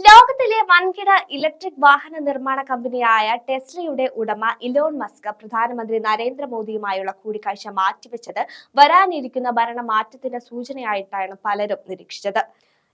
ലോകത്തിലെ വൻകിട ഇലക്ട്രിക് വാഹന നിർമ്മാണ കമ്പനിയായ ടെസ്ലയുടെ ഉടമ ഇലോൺ മസ്ക് പ്രധാനമന്ത്രി നരേന്ദ്രമോദിയുമായുള്ള കൂടിക്കാഴ്ച മാറ്റിവെച്ചത് വരാനിരിക്കുന്ന ഭരണമാറ്റത്തിന്റെ സൂചനയായിട്ടാണ് പലരും നിരീക്ഷിച്ചത്.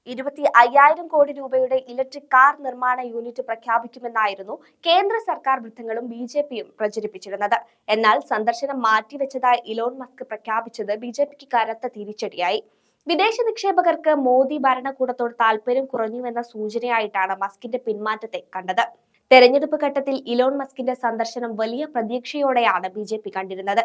ഇരുപത്തി അയ്യായിരം കോടി രൂപയുടെ ഇലക്ട്രിക് കാർ നിർമ്മാണ യൂണിറ്റ് പ്രഖ്യാപിക്കുമെന്നായിരുന്നു കേന്ദ്ര സർക്കാർ വൃത്തങ്ങളും ബി ജെ പിയും പ്രചരിപ്പിച്ചിരുന്നത്. എന്നാൽ സന്ദർശനം മാറ്റിവെച്ചതായി ഇലോൺ മസ്ക് പ്രഖ്യാപിച്ചത് ബി ജെ പിക്ക് കനത്ത തിരിച്ചടിയായി. വിദേശ നിക്ഷേപകർക്ക് മോദി ഭരണകൂടത്തോട് താല്പര്യം കുറഞ്ഞുവെന്ന സൂചനയായിട്ടാണ് മസ്കിന്റെ പിന്മാറ്റത്തെ കണ്ടത്. തെരഞ്ഞെടുപ്പ് ഘട്ടത്തിൽ ഇലോൺ മസ്കിന്റെ സന്ദർശനം വലിയ പ്രതീക്ഷയോടെയാണ് ബി ജെ പി കണ്ടിരുന്നത്.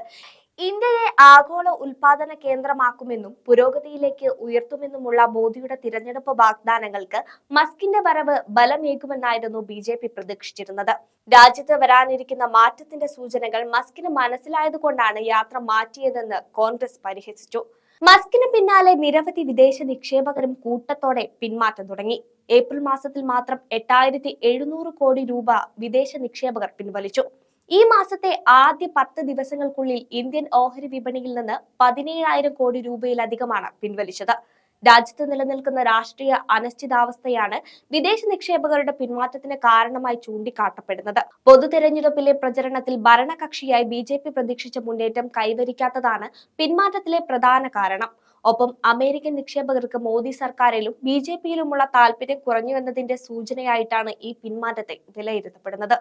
ഇന്ത്യയെ ആഗോള ഉൽപാദന കേന്ദ്രമാക്കുമെന്നും പുരോഗതിയിലേക്ക് ഉയർത്തുമെന്നുമുള്ള മോദിയുടെ തിരഞ്ഞെടുപ്പ് വാഗ്ദാനങ്ങൾക്ക് മസ്കിന്റെ വരവ് ബലമേകുമെന്നായിരുന്നു ബി ജെ പി പ്രതീക്ഷിച്ചിരുന്നത്. രാജ്യത്ത് വരാനിരിക്കുന്ന മാറ്റത്തിന്റെ സൂചനകൾ മസ്കിന് മനസ്സിലായതുകൊണ്ടാണ് യാത്ര മാറ്റിയതെന്ന് കോൺഗ്രസ് പരിഹസിച്ചു. മസ്കിന് പിന്നാലെ നിരവധി വിദേശ നിക്ഷേപകരും കൂട്ടത്തോടെ പിന്മാറ്റം തുടങ്ങി. ഏപ്രിൽ മാസത്തിൽ മാത്രം എട്ടായിരത്തി എഴുന്നൂറ് കോടി രൂപ വിദേശ നിക്ഷേപകർ പിൻവലിച്ചു. ഈ മാസത്തെ ആദ്യ പത്ത് ദിവസങ്ങൾക്കുള്ളിൽ ഇന്ത്യൻ ഓഹരി വിപണിയിൽ നിന്ന് പതിനേഴായിരം കോടി രൂപയിലധികമാണ് പിൻവലിച്ചത്. രാജ്യത്ത് നിലനിൽക്കുന്ന രാഷ്ട്രീയ അനിശ്ചിതാവസ്ഥയാണ് വിദേശ നിക്ഷേപകരുടെ പിന്മാറ്റത്തിന് കാരണമായി ചൂണ്ടിക്കാട്ടപ്പെടുന്നത്. പൊതു തെരഞ്ഞെടുപ്പിലെ പ്രചരണത്തിൽ ഭരണകക്ഷിയായി ബി ജെ പി പ്രതീക്ഷിച്ച മുന്നേറ്റം കൈവരിക്കാത്തതാണ് പിന്മാറ്റത്തിലെ പ്രധാന കാരണം. ഒപ്പം അമേരിക്കൻ നിക്ഷേപകർക്ക് മോദി സർക്കാരിലും ബി ജെ പിയിലുമുള്ള താല്പര്യം കുറഞ്ഞുവെന്നതിന്റെ സൂചനയായിട്ടാണ് ഈ പിന്മാറ്റത്തെ വിലയിരുത്തപ്പെടുന്നത്.